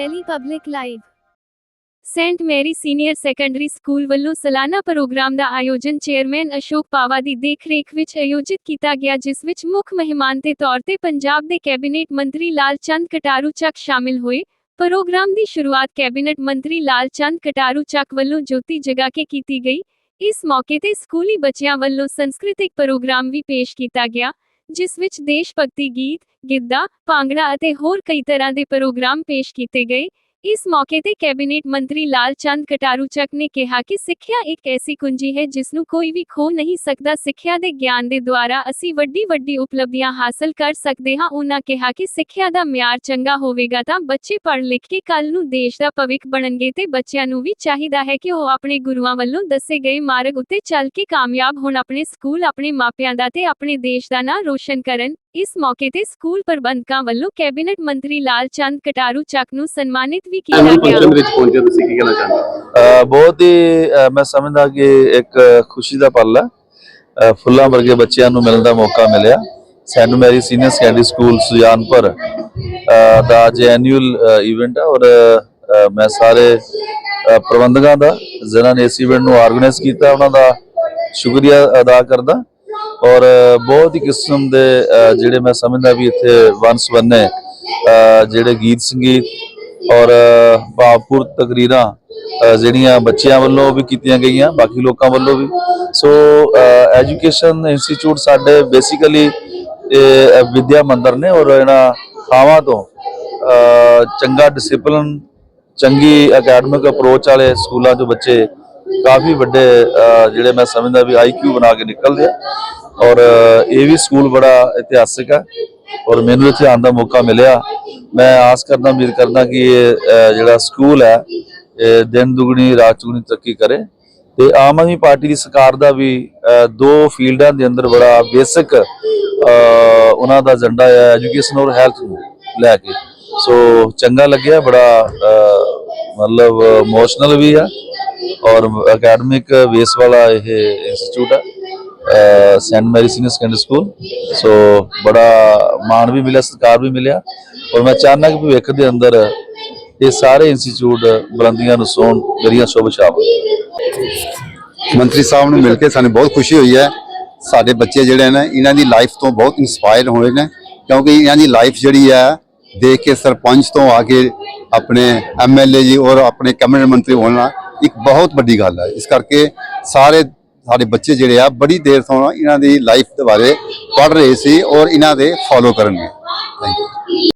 Delhi public live saint Mary senior secondary school ਵੱਲੋਂ ਸਾਲਾਨਾ programme ਦਾ ਆਯੋਜਨ ਚੇਅਰਮੈਨ ਅਸ਼ੋਕ ਪਾਵਾ ਦੀ ਦੇਖਰੇਖ ਵਿੱਚ ਆਯੋਜਿਤ ਕੀਤਾ ਗਿਆ, ਜਿਸ ਵਿੱਚ ਮੁੱਖ ਮਹਿਮਾਨ ਦੇ ਤੌਰ ਤੇ ਪੰਜਾਬ ਦੇ ਕੈਬਨਿਟ ਮੰਤਰੀ ਲਾਲ ਚੰਦ ਕਟਾਰੂ ਚੱਕ ਸ਼ਾਮਿਲ ਹੋਏ। ਪ੍ਰੋਗਰਾਮ ਦੀ ਸ਼ੁਰੂਆਤ ਕੈਬਨਿਟ ਮੰਤਰੀ ਲਾਲ ਚੰਦ ਕਟਾਰੂ ਚੱਕ ਵੱਲੋਂ ਜੋਤੀ ਜਗਾ ਕੇ ਕੀਤੀ ਗਈ। ਇਸ ਮੌਕੇ ਤੇ ਸਕੂਲੀ ਬੱਚਿਆਂ ਵੱਲੋਂ ਸੰਸਕ੍ਰਿਤਿਕ ਪ੍ਰੋਗਰਾਮ ਵੀ ਪੇਸ਼ ਕੀਤਾ ਗਿਆ। ਜਿਸ ਵਿੱਚ ਦੇਸ਼ ਭਗਤੀ ਗੀਤ, ਗਿੱਧਾ, ਭਾਂਗੜਾ ਅਤੇ ਹੋਰ ਕਈ ਤਰ੍ਹਾਂ ਦੇ ਪ੍ਰੋਗਰਾਮ ਪੇਸ਼ ਕੀਤੇ ਗਏ। ਇਸ ਮੌਕੇ ਤੇ ਕੈਬਨਿਟ ਮੰਤਰੀ ਲਾਲ ਚੰਦ ਕਟਾਰੂ ਨੇ ਕਿਹਾ ਕਿ ਸਿੱਖਿਆ ਇੱਕ ਐਸੀ ਕੁੰਜੀ ਹੈ ਜਿਸ ਨੂੰ ਕੋਈ ਵੀ ਖੋ ਨਹੀਂ ਸਕਦਾ। ਸਿੱਖਿਆ ਦੇ ਗਿਆਨ ਦੇ ਦੁਆਰਾ ਅਸੀਂ ਵੱਡੀ ਵੱਡੀ ਉਪਲਬਧੀਆਂ ਹਾਸਲ ਕਰ ਸਕਦੇ ਹਾਂ। ਉਹਨਾਂ ਕਿਹਾ ਕਿ ਸਿੱਖਿਆ ਦਾ ਮਿਆਰ ਚੰਗਾ ਹੋਵੇਗਾ ਤਾਂ ਬੱਚੇ ਪੜ੍ਹ ਲਿਖ ਕੇ ਕੱਲ ਨੂੰ ਦੇਸ਼ ਦਾ ਭਵਿੱਖ ਬਣਨਗੇ ਤੇ ਬੱਚਿਆਂ ਨੂੰ ਵੀ ਚਾਹੀਦਾ ਹੈ ਕਿ ਉਹ ਆਪਣੇ ਗੁਰੂਆਂ ਵੱਲੋਂ ਦੱਸੇ ਗਏ ਮਾਰਗ ਉੱਤੇ ਚੱਲ ਕੇ ਕਾਮਯਾਬ ਹੋਣ, ਆਪਣੇ ਸਕੂਲ, ਆਪਣੇ ਮਾਪਿਆਂ ਦਾ ਤੇ ਆਪਣੇ ਦੇਸ਼ ਦਾ ਨਾਂ ਰੋਸ਼ਨ ਕਰਨ। ਇਸ ਮੌਕੇ ਤੇ ਸਕੂਲ ਪ੍ਰਬੰਧਕਾਂ ਵੱਲੋਂ ਕੈਬਨਿਟ ਮੰਤਰੀ ਲਾਲ ਚੰਦ ਕਟਾਰੂ ਚੱਕ ਨੂੰ ਸਨਮਾਨਿਤ ਵੀ ਕੀਤਾ ਗਿਆ। ਫੰਕਸ਼ਨ ਵਿੱਚ ਪਹੁੰਚੇ ਤੁਸੀਂ ਕੀ ਕਹਿਣਾ ਚਾਹੁੰਦੇ ਹੋ? ਅ, ਬਹੁਤ ਹੀ ਅ, ਮੈਂ ਸਮਝਦਾ ਕਿ ਇੱਕ ਖੁਸ਼ੀ ਦਾ ਪਲ ਹੈ। ਅ, ਫੁੱਲਾਂ ਵਰਗੇ ਬੱਚਿਆਂ ਨੂੰ ਮਿਲਣ ਦਾ ਮੌਕਾ ਮਿਲਿਆ। Saint Mary senior secondary school Sujanpur ਅ, ਦਾ ਅੱਜ ਐਨੂਅਲ ਇਵੈਂਟ ਹੈ ਔਰ ਅ, ਮੈਂ ਸਾਰੇ ਅ, ਪ੍ਰਬੰਧਕਾਂ ਦਾ ਜਿਨ੍ਹਾਂ ਨੇ ਇਸ ਇਵੈਂਟ ਨੂੰ ਆਰਗੇਨਾਈਜ਼ ਕੀਤਾ ਉਹਨਾਂ ਦਾ ਸ਼ੁਕਰੀਆ ਅਦਾ ਕਰਦਾ। ਔਰ ਬਹੁਤ ਹੀ ਕਿਸਮ ਦੇ ਜਿਹੜੇ ਮੈਂ ਸਮਝਦਾ ਵੀ ਇੱਥੇ ਵੰਸ ਬੰਨੇ ਜਿਹੜੇ ਗੀਤ ਸੰਗੀਤ ਔਰ ਅ, ਭਾਵਪੂਰ ਤਕਰੀਰਾਂ ਜਿਹੜੀਆਂ ਬੱਚਿਆਂ ਵੱਲੋਂ ਵੀ ਕੀਤੀਆਂ ਗਈਆਂ ਬਾਕੀ ਲੋਕਾਂ ਵੱਲੋਂ ਵੀ। ਸੋ ਐਜੂਕੇਸ਼ਨ ਇੰਸਟੀਚਿਊਟ ਸਾਡੇ ਬੇਸਿਕਲੀ ਵਿਦਿਆ ਮੰਦਰ ਨੇ ਔਰ ਇਹਨਾਂ ਥਾਵਾਂ ਤੋਂ ਚੰਗਾ ਡਿਸਪਲਿਨ ਚੰਗੀ ਅਕੈਡਮਿਕ ਅਪਰੋਚ ਵਾਲੇ ਸਕੂਲਾਂ ਤੋਂ ਬੱਚੇ ਕਾਫੀ ਵੱਡੇ ਜਿਹੜੇ ਮੈਂ ਸਮਝਦਾ ਵੀ ਆਈਕਿਊ ਬਣਾ ਕੇ ਨਿਕਲਦੇ ਆ। ਔਰ ਇਹ ਵੀ ਸਕੂਲ ਬੜਾ ਇਤਿਹਾਸਿਕ ਹੈ ਔਰ ਮੈਨੂੰ ਇੱਥੇ ਆਉਣ ਦਾ ਮੌਕਾ ਮਿਲਿਆ। ਮੈਂ ਆਸ ਕਰਦਾ, ਉਮੀਦ ਕਰਦਾ ਕਿ ਇਹ ਜਿਹੜਾ ਸਕੂਲ ਹੈ, ਇਹ ਦਿਨ ਦੁਗਣੀ, ਰਾਤ ਚੁਗਣੀ ਤਰੱਕੀ ਕਰੇ। ਤੇ ਆਮ ਆਦਮੀ ਪਾਰਟੀ ਦੀ ਸਰਕਾਰ ਦਾ ਵੀ ਦੋ ਫੀਲਡਾਂ ਦੇ ਅੰਦਰ ਬੜਾ ਬੇਸਿਕ ਉਹਨਾਂ ਦਾ ਏਜੰਡਾ ਹੈ, ਐਜੂਕੇਸ਼ਨ ਔਰ ਹੈਲਥ ਨੂੰ ਲੈ ਕੇ। ਸੋ ਚੰਗਾ ਲੱਗਿਆ, ਬੜਾ ਮਤਲਬ ਇਮੋਸ਼ਨਲ ਵੀ ਆ ਔਰ ਅਕੈਡਮਿਕ ਬੇਸ ਵਾਲਾ ਇਹ ਇੰਸਟੀਚਿਊਟ ਆ saint Mary senior secondary school so ਬੜਾ ਮਾਣ ਵੀ ਮਿਲਿਆ, ਸਤਿਕਾਰ ਵੀ ਮਿਲਿਆ। ਔਰ ਮੈਂ ਚਾਹੁੰਦਾ ਕਿ ਭਵਿੱਖ ਦੇ ਅੰਦਰ ਇਹ ਸਾਰੇ ਇੰਸਟੀਚਿਊਟ ਬੁਲੰਦੀਆਂ ਨੂੰ ਸੋਣ, ਮੇਰੀਆਂ ਸ਼ੁਭ ਸ਼ਾਬਾਸ਼ ਮੰਤਰੀ ਸਾਹਿਬ ਨੂੰ ਮਿਲ ਕੇ ਸਾਨੂੰ ਬਹੁਤ ਖੁਸ਼ੀ ਹੋਈ ਹੈ। ਸਾਡੇ ਬੱਚੇ ਜਿਹੜੇ ਨੇ, ਇਹਨਾਂ ਦੀ ਲਾਈਫ ਤੋਂ ਬਹੁਤ ਇਨਸਪਾਇਰ ਹੋਏ ਨੇ। ਕਿਉਂਕਿ ਇਹਨਾਂ ਦੀ ਲਾਈਫ ਜਿਹੜੀ ਹੈ, ਦੇਖ ਕੇ ਸਰਪੰਚ ਤੋਂ ਆ ਕੇ ਆਪਣੇ ਐਮਐਲਏ ਜੀ ਔਰ ਆਪਣੇ ਕੈਬਨਿਟ ਮੰਤਰੀ ਹੋਣਾ ਇੱਕ ਬਹੁਤ ਵੱਡੀ ਗੱਲ ਹੈ। ਇਸ ਕਰਕੇ ਸਾਰੇ ਸਾਡੇ ਬੱਚੇ ਜਿਹੜੇ ਆ, ਬੜੀ ਦੇਰ ਤੋਂ ਇਹਨਾਂ ਦੀ ਲਾਈਫ ਦੇ ਬਾਰੇ ਪੜ੍ਹ ਰਹੇ ਸੀ ਔਰ ਇਹਨਾਂ ਦੇ ਫੋਲੋ ਕਰਨਗੇ। Thank you